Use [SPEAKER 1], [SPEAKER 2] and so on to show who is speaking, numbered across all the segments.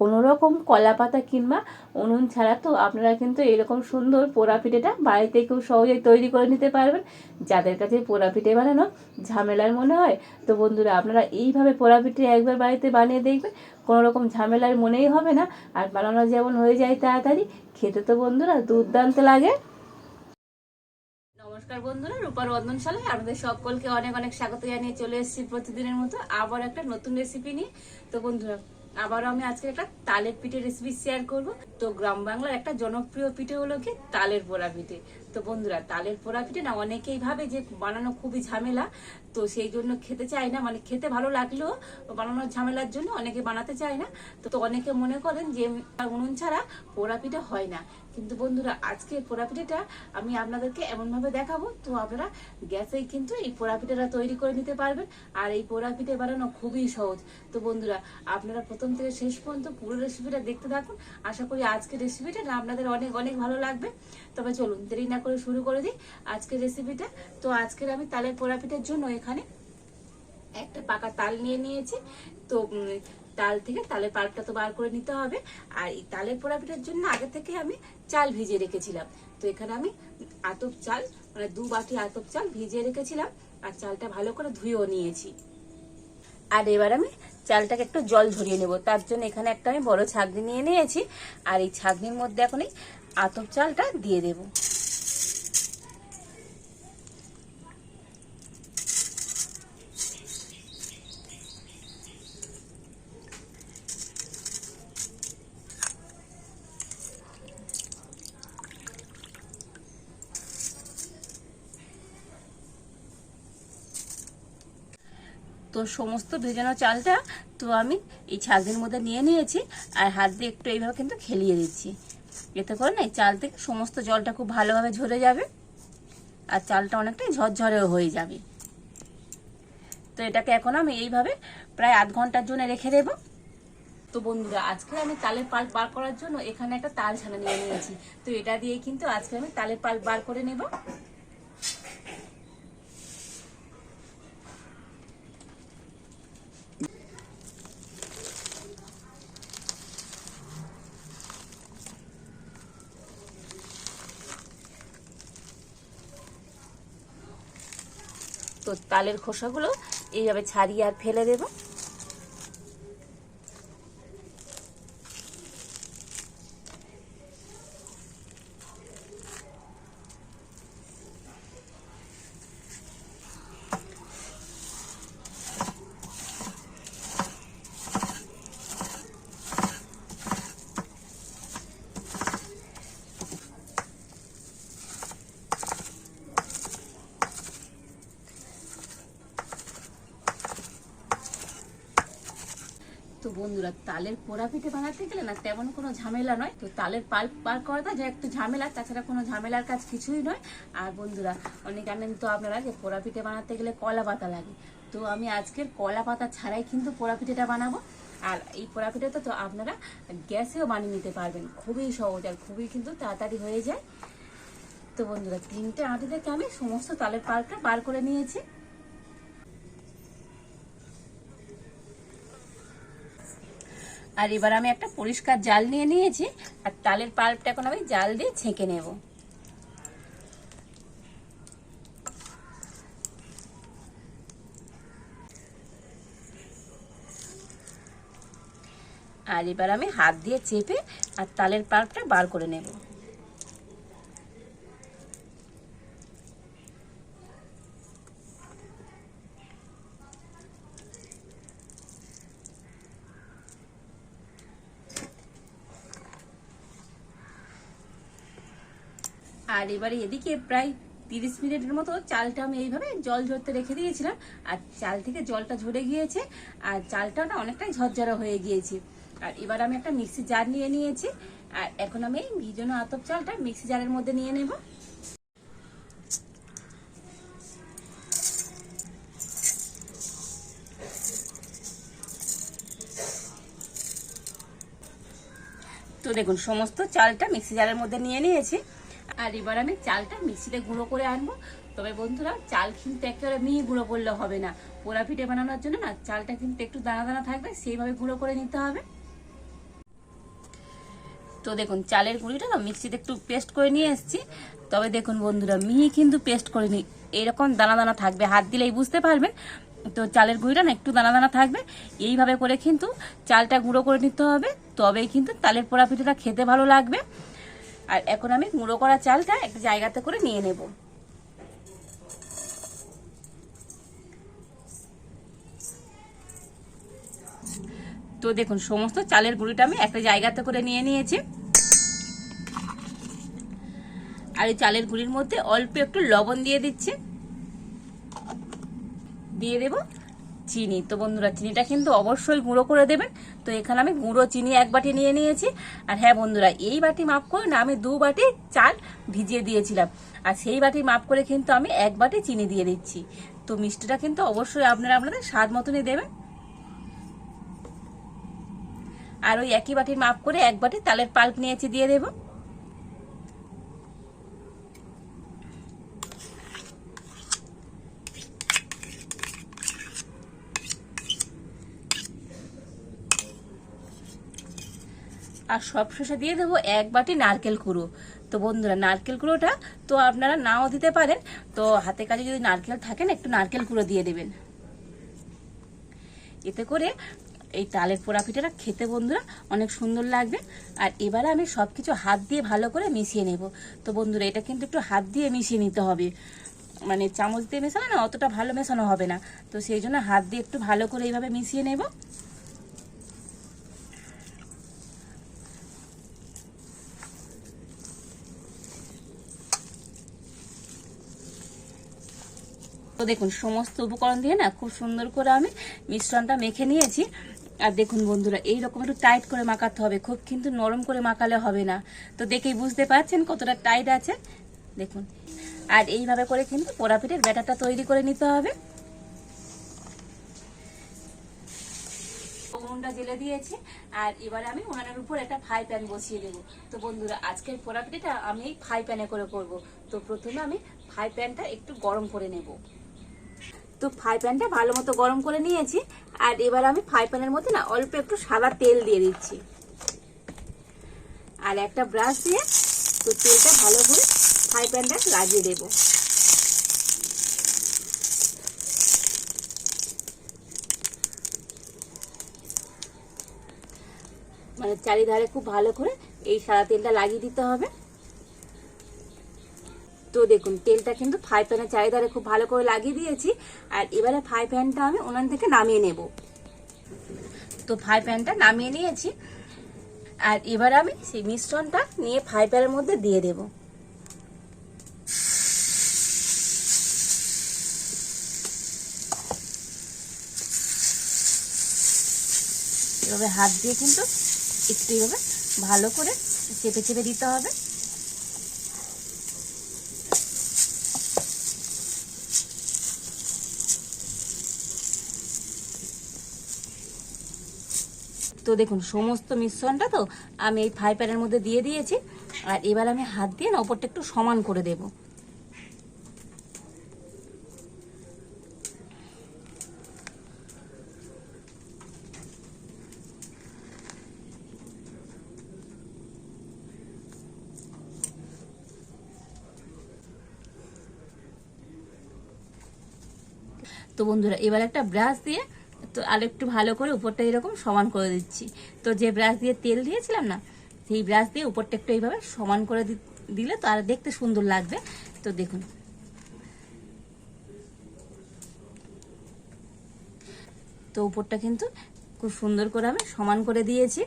[SPEAKER 1] কোনো রকম কলা পাতা কিংবা উনুন ছাড়া, তো আপনারা কিন্তু এরকম সুন্দর পোড়া পিঠেটা বাড়িতে খুব সহজেই তৈরি করে নিতে পারবেন। যাদের কাছে পোড়া পিঠে বানানো ঝামেলার মনে হয়, তো বন্ধুরা আপনারা এইভাবে পোড়া পিঠে একবার বাড়িতে বানিয়ে দেখবেন। কোনো রকম ঝামেলার মনেই হবে না। আর বানানো যেমন হয়ে যায় তাড়াতাড়ি, খেতে তো বন্ধুরা দুর্দান্ত লাগে। নমস্কার বন্ধুরা, রূপার রন্ধনশালায় আপনাদের সকলকে অনেক অনেক স্বাগত জানিয়ে চলে এসেছি প্রতিদিনের মতো আবার একটা নতুন রেসিপি নিয়ে। তো বন্ধুরা আবারও আমি আজকে একটা তালের পিঠে রেসিপি শেয়ার করব। তো গ্রাম বাংলার একটা জনপ্রিয় পিঠে হলো কি তালের পোড়া পিঠে। তো বন্ধুরা, তালের পোড়া পিঠে না অনেকেই ভাবে যে বানানো খুবই ঝামেলা, তো সেই জন্য খেতে চায় না। মানে খেতে ভালো লাগলেও বানানোর ঝামেলার জন্য অনেকে বানাতে চায় না। তো অনেকে মনে করেন যে উনুন ছাড়া পোড়া পিঠে হয় না। কিন্তু বন্ধুরা আজকে পোড়া পিঠেটা আমি আপনাদেরকে এমনভাবে দেখাবো, তো আপনারা গ্যাসেই কিন্তু এই পোড়া পিঠেটা তৈরি করে নিতে পারবেন। আর এই পোড়া পিঠে বানানো খুবই সহজ। তো বন্ধুরা, আপনারা প্রথম থেকে শেষ পর্যন্ত পুরো রেসিপিটা দেখতে থাকুন। আশা করি আজকের রেসিপিটা না আপনাদের অনেক অনেক ভালো লাগবে। তবে চলুন, দেরি না করে শুরু করে দিই আজকের রেসিপিটা তো আজকের আমি তালের পোড়া পিঠের জন্য এখানে একটা পাকা তাল নিয়ে নিয়েছি। তো তাল থেকে তালের পাল্পটা তো বার করে নিতে হবে। আর এই তালের পোড়া পিঠার জন্য আগে থেকে আমি চাল ভিজিয়ে রেখেছিলাম। তো এখানে আমি আতপ চাল মানে দু বাটি আতপ চাল ভিজিয়ে রেখেছিলাম। আর চালটা ভালো করে ধুয়েও নিয়েছি। আর এবার আমি চালটাকে একটু জল ঝরিয়ে নেব। তার জন্য এখানে একটা আমি বড় ছাগনি নিয়ে নিয়েছি। আর এই ছাগনির মধ্যে এখন এই আতপ চালটা দিয়ে দেবো। তো সমস্ত ভেজানো চালটা তো আমি এই ছাগের মধ্যে নিয়ে নিয়েছি, আর হাত দিয়ে একটু এইভাবে কিন্তু খেলিয়ে দিচ্ছি। এতে করে না চাল থেকে সমস্ত জলটা খুব ভালোভাবে ঝরে যাবে। আর চালটা অনেকটাই ঝরঝরেও হয়ে যাবে। তো এটাকে এখন আমি এইভাবে প্রায় আধ ঘণ্টার জন্য রেখে দেব। তো বন্ধুরা, আজকে আমি তালের পাল বার করার জন্য এখানে একটা তাল ছানা নিয়ে নিয়েছি। তো এটা দিয়ে কিন্তু আজকে আমি তালের পাল বার করে নেব। তো তালের খোসাগুলো এইভাবে ছাড়িয়ে আর ফেলে দেব তো বন্ধুরা, তালের পোড়া পিঠে বানাতে গেলে না তেমন কোনো ঝামেলা নয়। তো তালের পাল্প বার করাটা যে একটু ঝামেলা, তাছাড়া কোনো ঝামেলার কাজ কিছুই নয়। আর বন্ধুরা, অনেক জানেন তো আপনারা যে পোড়া পিঠে বানাতে গেলে কলা পাতা লাগে। তো আমি আজকের কলা পাতা ছাড়াই কিন্তু পোড়া পিঠেটা বানাবো। আর এই পোড়া পিঠেটা তো আপনারা গ্যাসেও বানিয়ে নিতে পারবেন। খুবই সহজ আর খুবই কিন্তু তাড়াতাড়ি হয়ে যায়। তো বন্ধুরা, তিনটে আঁটি থেকে আমি সমস্ত তালের পাল্পটা বার করে নিয়েছি। আর এবার আমি একটা পরিষ্কার জাল নিয়ে নিয়েছি, আর তালের পাল্পটা এখন আমি জাল দিয়ে ছেঁকে নেব। আর এবার আমি হাত দিয়ে চেপে আর তালের পাল্পটা বার করে নেব। আর এবারে এদিকে প্রায় তিরিশ মিনিটের মতো চালটা আমি এইভাবে জল ঝরতে রেখে দিয়েছিলাম, আর চাল থেকে জলটা ঝরে গিয়েছে, আর চালটা না অনেকটাই ঝরঝরা হয়ে গিয়েছে। আর এবার আমি একটা মিক্সি জার নিয়ে নিয়েছি, আর এখন আমি এই ভিজানো আতপ চালটা মিক্সি জারের মধ্যে নিয়ে নেব। তো দেখুন, সমস্ত চালটা মিক্সি জারের মধ্যে নিয়ে নিয়েছি। আর এবার আমি চালটা মিক্সিতে গুঁড়ো করে আনব। তবে বন্ধুরা, চাল কিন্তু একেবারে মিহি গুঁড়ো করলে হবে না। পোড়া পিঠে বানানোর জন্য না, চালটা কিন্তু একটু দানা দানা থাকবে, সেইভাবে গুঁড়ো করে নিতে হবে। তো দেখুন, চালের গুঁড়িটা না মিক্সিতে একটু পেস্ট করে নিয়ে এসেছি। তবে দেখুন বন্ধুরা, মিহি কিন্তু পেস্ট করে নি এরকম দানা দানা থাকবে। হাত দিলেই বুঝতে পারবেন। তো চালের গুঁড়িটা না একটু দানা দানা থাকবে। এইভাবে করে কিন্তু চালটা গুঁড়ো করে নিতে হবে। তবেই কিন্তু তালের পোড়া পিঠাটা খেতে ভালো লাগবে। আর এখন আমি গুঁড়ো করা চালটা একটা জায়গাতে করে নিয়ে নেব। তো দেখুন, সমস্ত চালের গুঁড়িটা আমি একটা জায়গাতে করে নিয়ে নিয়েছি। আর এই চালের গুঁড়ির মধ্যে অল্প একটু লবণ দিয়ে দিচ্ছি। দিয়ে দেব। চিনি। তো বন্ধুরা, চিনিটা কিন্তু অবশ্যই গুঁড়ো করে দেবেন। তো এখানে আমি গুঁড়ো চিনি এক বাটি নিয়ে নিয়েছি। আর হ্যাঁ বন্ধুরা, এই বাটি মাপ করে না, আমি দু বাটি চাল ভিজিয়ে দিয়েছিলাম। আর সেই বাটি মাপ করে কিন্তু আমি এক বাটি চিনি দিয়ে দিচ্ছি। তো মিষ্টিটা কিন্তু অবশ্যই আপনারা আপনাদের স্বাদ মতনই দেবেন। আর ওই একই বাটির মাপ করে এক বাটি তালের পাল্প নিয়েছি দিয়ে দেবো। আর সবশেষে দিয়ে দেবো এক বাটি নারকেল কুড়ো। তো বন্ধুরা, নারকেল কুড়োটা তো আপনারা নাও দিতে পারেন। তো হাতে কাছে যদি নারকেল থাকেন একটু নারকেল কুড়ো দিয়ে দেবেন। এতে করে এই তালের পোড়া পিঠাটা খেতে বন্ধুরা অনেক সুন্দর লাগবে। আর এবারে আমি সব কিছু হাত দিয়ে ভালো করে মিশিয়ে নেব। তো বন্ধুরা, এটা কিন্তু একটু হাত দিয়ে মিশিয়ে নিতে হবে। মানে চামচ দিয়ে মেশানো না, অতটা ভালো মেশানো হবে না। তো সেই জন্য হাত দিয়ে একটু ভালো করে এইভাবে মিশিয়ে নেব। তো দেখুন, সমস্ত উপকরণ দিয়ে না খুব সুন্দর করে আমি মিশ্রণটা মেখে নিয়েছি। আর দেখুন বন্ধুরা, এইরকম একটু টাইট করে মাখাতে হবে, খুব কিন্তু নরম করে মাখালে হবে না। তো দেখেই বুঝতে পারছেন কতটা টাইট আছে? দেখুন, আর এইভাবে করে কিন্তু পোড়া পিঠের ব্যাটারটা তৈরি করে নিতে হবে। জেলে দিয়েছি, আর এবারে আমি উনানের উপর একটা ফ্রাই প্যান বসিয়ে দেবো। তো বন্ধুরা, আজকের পোড়াপিঠাটা আমি এই ফ্রাই প্যানে করে করব। তো প্রথমে আমি ফ্রাই প্যানটা একটু গরম করে নেব। তো ফ্রাই প্যানটা ভালো মতো গরম করে নিয়েছি। আর এবার আমি ফ্রাই প্যানের মধ্যে না অল্প একটু সাদা তেল দিয়ে দিচ্ছি। আর একটা ব্রাশ দিয়ে তো তেলটা ভালো করে ফ্রাই প্যানটা লাগিয়ে দেবো। মানে চারিধারে খুব ভালো করে এই সাদা তেলটা লাগিয়ে দিতে হবে। তো দেখুন, তেলটা কিন্তু ফ্রাই প্যানের চারিধারে খুব ভালো করে লাগিয়ে দিয়েছি। আর এবারে ফ্রাই প্যানটা আমি ওনান থেকে নামিয়ে নেব। তো ফ্রাই প্যানটা নামিয়ে নিয়েছি। আর এবার আমি সেই মিশ্রণটা নিয়ে ফ্রাই প্যানের মধ্যে দিয়ে দেব। এভাবে হাত দিয়ে কিন্তু একটু এভাবে ভালো করে চেপে চেপে দিতে হবে। তো দেখুন, সমস্ত মিশ্রণটা তো আমি এই ফ্রাই প্যানের মধ্যে দিয়ে দিয়েছি। আর এবার আমি হাত দিয়ে না ওপরটা একটু সমান করে দেব। তো বন্ধুরা, এবার একটা ব্রাশ দিয়ে তো আর একটু ভালো করে উপরটা এরকম সমান করে দিচ্ছি। তো যে ব্রাশ দিয়ে তেল দিয়েছিলাম না, সেই ব্রাশ দিয়ে উপরটা একটু এইভাবে সমান করে দিলে তো আর দেখতে সুন্দর লাগবে। তো দেখুন। তো উপরটা কিন্তু খুব সুন্দর করে আমি সমান করে দিয়েছি।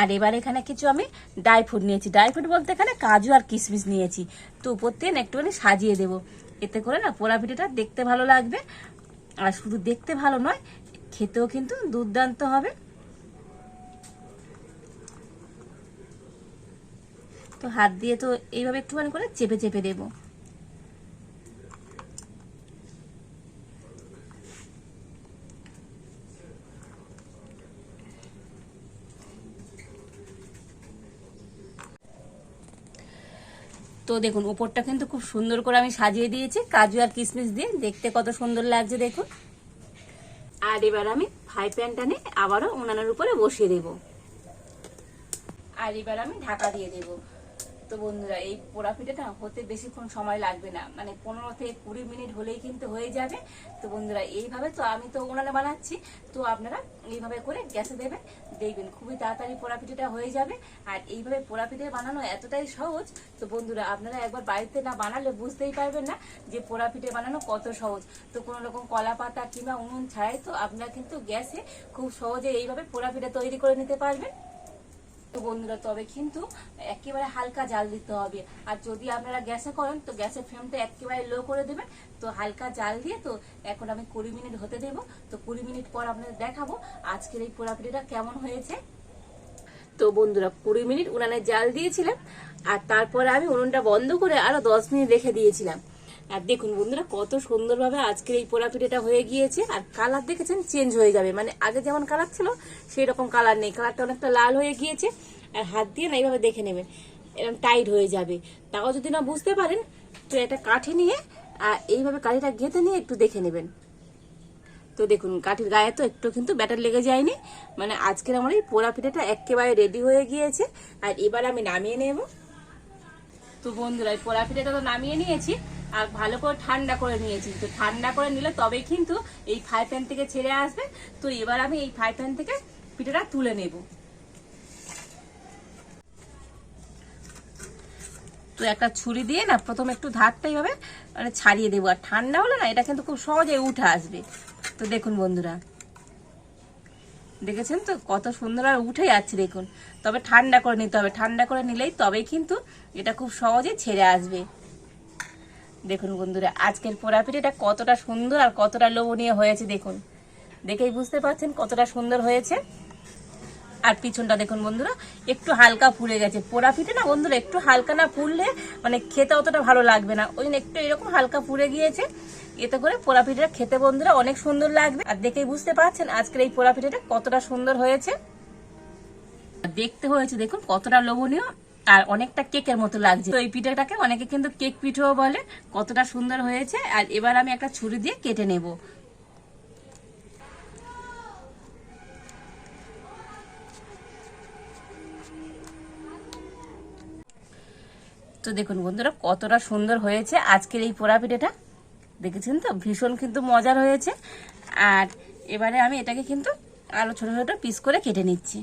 [SPEAKER 1] আর এবার এখানে কিছু আমি ড্রাই ফ্রুট নিয়েছি। ড্রাই ফ্রুট বলতে এখানে কাজু আর কিশমিশ নিয়েছি। তো উপর থেকে একটুখানি সাজিয়ে দেব। এতে করে না পোড়া পিঠাটা দেখতে ভালো লাগবে। আর শুধু দেখতে ভালো নয়, খেতেও কিন্তু দুর্দান্ত হবে। তো হাত দিয়ে তো এইভাবে একটুখানি করে চেপে চেপে দেবো। তো দেখুন, ওপরটা কিন্তু খুব সুন্দর করে আমি সাজিয়ে দিয়েছি। কাজু আর কিশমিশ দিয়ে দেখতে কত সুন্দর লাগছে দেখুন। আর এবার আমি ফ্রাই প্যানটা নিয়ে আবারও উনানের উপরে বসিয়ে দেব। আর এবার আমি ঢাকা দিয়ে দেবো। তো বন্ধুরা, এই পোড়া হতে বেশিক্ষণ সময় লাগবে না। মানে পনেরো থেকে কুড়ি মিনিট হলেই কিন্তু হয়ে যাবে। তো বন্ধুরা, এইভাবে তো আমি তো উনানে বানাচ্ছি। তো আপনারা এইভাবে করে গ্যাসে দেবেন দেখবেন, খুবই তাড়াতাড়ি পোড়া পিঠাটা হয়ে যাবে। আর এইভাবে পোড়া পিঠে বানানো এতটাই সহজ, তো বন্ধুরা, আপনারা একবার বাড়িতে না বানালে বুঝতেই পারবেন না যে পোড়া পিঠে বানানো কত সহজ। তো কোনো রকম কলা পাতা কিংবা উনুন ছাড়াই তো আপনারা কিন্তু গ্যাসে খুব সহজে এইভাবে পোড়া পিঠে তৈরি করে নিতে পারবেন। তো বন্ধুরা, তবে কিন্তু একেবারে হালকা জাল দিতে হবে। আর যদি আপনারা গ্যাসে করেন, তো গ্যাসের ফ্লেমটা একেবারে লো করে দেবেন। তো হালকা জাল দিয়ে, তো এখন আমি কুড়ি মিনিট হতে দেবো। তো কুড়ি মিনিট পর আপনাদের দেখাবো আজকের এই পোড়া পিঠাটা কেমন হয়েছে। তো বন্ধুরা, কুড়ি মিনিট উনানে জাল দিয়েছিলাম, আর তারপরে আমি উনুনটা বন্ধ করে আরও দশ মিনিট রেখে দিয়েছিলাম। আর দেখুন বন্ধুরা, কত সুন্দরভাবে আজকের এই পোড়া পিঠাটা হয়ে গিয়েছে, আর কালার দেখেছেন চেঞ্জ হয়ে যাবে। মানে আগে যেমন কালার ছিল সেই রকম কালার নেই কালারটা অনেকটা লাল হয়ে গিয়েছে, আর হাত দিয়ে না এইভাবে দেখে নেবেন, এরকম টাইট হয়ে যাবে। তাও যদি না বুঝতে পারেন, তো একটা কাঠি নিয়ে, আর এইভাবে কাঠিটা গেঁথে নিয়ে একটু দেখে নেবেন। তো দেখুন, কাঠির গায়ে তো একটু কিন্তু ব্যাটার লেগে যায়নি। মানে আজকের আমার এই পোড়া একেবারে রেডি হয়ে গিয়েছে, আর এবার আমি নামিয়ে নেব। তো বন্ধুরা, এই পোড়া পিঠাটা তো নামিয়ে নিয়েছি। আর ভালো করে ঠান্ডা করে নিয়েছি। তো ঠান্ডা করে নিলে তবে কিন্তু এই ফ্রাই প্যান থেকে ছেড়ে আসবে। তো এবার আমি এই ফ্রাই প্যান থেকে পিঠাটা তুলে নেব। তো একটা ছুরি দিয়ে না প্রথমে একটু ধারটা এইভাবে মানে ছাড়িয়ে দেবো। আর ঠান্ডা হলে না এটা কিন্তু খুব সহজে উঠে আসবে। তো দেখুন বন্ধুরা, দেখেছেন তো কত সুন্দর আর উঠে যাচ্ছে দেখুন। তবে ঠান্ডা করে নিতে হবে। ঠান্ডা করে নিলেই তবেই কিন্তু এটা খুব সহজে ছেড়ে আসবে। দেখুন বন্ধুরা, আজকের পোড়াপিঠিটা কতটা সুন্দর আর কতটা লোভনীয় হয়েছে দেখুন। দেখেই বুঝতে পারছেন কতটা সুন্দর হয়েছে। আর পিছনটা দেখুন বন্ধুরা, একটু হালকা ফুলে গেছে। পোড়া না বন্ধুরা, একটু হালকা না ফুললে মানে খেতে অতটা ভালো লাগবে না। ওই একটু এরকম হালকা ফুলে গিয়েছে। এতে করে পোড়া পিঠেটা খেতে বন্ধুরা অনেক সুন্দর লাগবে। আর দেখেই বুঝতে পারছেন আজকের এই পোড়া পিঠেটা কতটা সুন্দর হয়েছে। দেখতে হয়েছে দেখুন কতটা লোভনীয়। আর অনেকটা কেকের মতো লাগছে। তো এই পিঠাটাকে অনেকে কিন্তু কেক পিঠেও বলে, কতটা সুন্দর হয়েছে। আর এবার আমি একটা ছুরি দিয়ে কেটে নেব। তো দেখুন বন্ধুরা, কতটা সুন্দর হয়েছে আজকের এই পোড়া পিঠেটা। দেখেছেন তো? ভীষণ কিন্তু মজার হয়েছে। আর এবারে আমি এটাকে কিন্তু আরও ছোট ছোট পিস করে কেটে নিচ্ছি।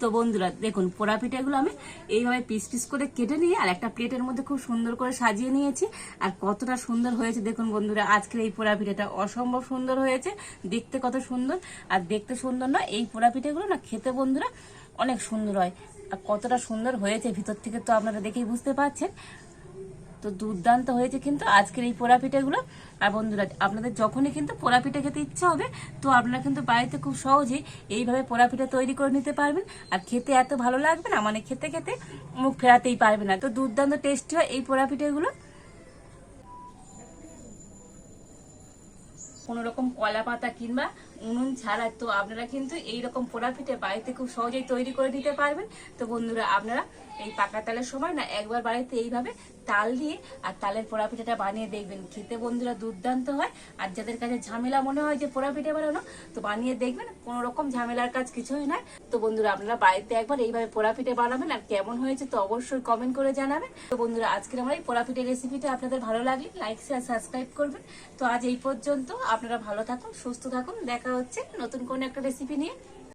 [SPEAKER 1] তো বন্ধুরা, দেখুন, পোড়া পিঠাগুলো আমি এইভাবে পিস পিস করে কেটে নিয়ে আর একটা প্লেটের মধ্যে খুব সুন্দর করে সাজিয়ে নিয়েছি। আর কতটা সুন্দর হয়েছে, দেখুন বন্ধুরা, আজকের এই পোড়া পিঠাটা অসম্ভব সুন্দর হয়েছে, দেখতে কত সুন্দর। আর দেখতে সুন্দর না এই পোড়া পিঠাগুলো না খেতে বন্ধুরা অনেক সুন্দর হয়। আর কতটা সুন্দর হয়েছে, ভিতর থেকে তো আপনারা দেখেই বুঝতে পারছেন। তো দুর্দান্ত হয়েছে কিন্তু আজকের এই পোড়া পিঠাগুলো আর বন্ধুরা, আপনাদের যখনই কিন্তু পোড়া পিঠা খেতে ইচ্ছা হবে, তো আপনারা কিন্তু বাড়িতে খুব সহজেই এইভাবে পোড়া পিঠা তৈরি করে নিতে পারবেন। আর খেতে এত ভালো লাগবে না মানে খেতে খেতে মুখ ফেরাতেই পারবে না। তো দুর্দান্ত টেস্টি হয় এই পোড়া পিঠাগুলো কোনো রকম কলা পাতা কিংবা উনুন ছাড়া, তো আপনারা কিন্তু এই রকম পোড়া পিঠে বাড়িতে খুব সহজেই তৈরি করে দিতে পারবেন। তো বন্ধুরা, আপনারা এই পাকা তালের সময় না একবার বাড়িতে এইভাবে তাল দিয়ে আর তালের পোড়া পিঠাটা বানিয়ে দেখবেন। খেতে বন্ধুরা দুর্দান্ত হয়। আর যাদের কাছে ঝামেলা মনে হয় যে পোড়া পিঠে বানানো, তো বানিয়ে দেখবেন কোনো রকম ঝামেলার কাজ কিছুই নয় তো বন্ধুরা, আপনারা বাড়িতে একবার এইভাবে পোড়া পিঠে বানাবেন আর কেমন হয়েছে তো অবশ্যই কমেন্ট করে জানাবেন। তো বন্ধুরা, আজকের আমার এই পোড়া পিঠে রেসিপিটা আপনাদের ভালো লাগলে লাইক শেয়ার সাবস্ক্রাইব করবেন। তো আজ এই পর্যন্ত আপনারা ভালো থাকুন, সুস্থ থাকুন। দেখা হচ্ছে নতুন কোনো একটা রেসিপি নিয়ে